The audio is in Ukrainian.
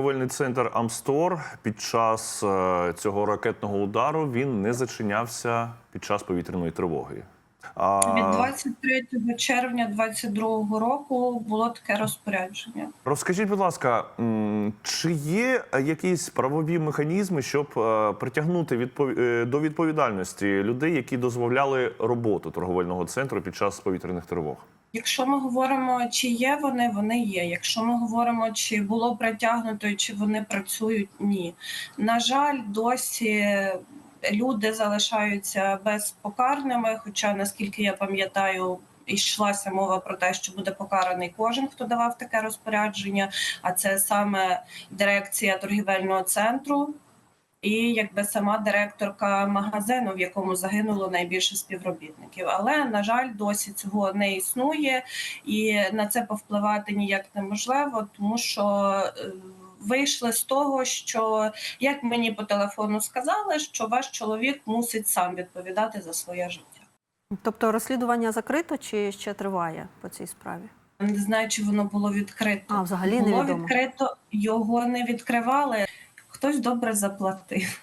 Торговельний центр Амстор під час е, цього ракетного удару він не зачинявся під час повітряної тривоги. А, Від 23 червня 2022 року було таке розпорядження. Розкажіть, будь ласка, чи є якісь правові механізми, щоб е, притягнути відпов- е, до відповідальності людей, які дозволяли роботу торговельного центру під час повітряних тривог? Якщо ми говоримо, чи є вони, вони є. Якщо ми говоримо, чи було притягнуто, чи вони працюють, ні. На жаль, досі люди залишаються безпокарними. Хоча, наскільки я пам'ятаю, йшлася мова про те, що буде покараний кожен, хто давав таке розпорядження, а це саме дирекція торгівельного центру. І якби сама директорка магазину, в якому загинуло найбільше співробітників, але на жаль, досі цього не існує, і на це повпливати ніяк неможливо, тому що е, вийшли з того, що як мені по телефону сказали, що ваш чоловік мусить сам відповідати за своє життя. Тобто розслідування закрито чи ще триває по цій справі? Не знаю, чи воно було відкрито. А, взагалі було невідомо. відкрито, його не відкривали. Хтось добре заплатив.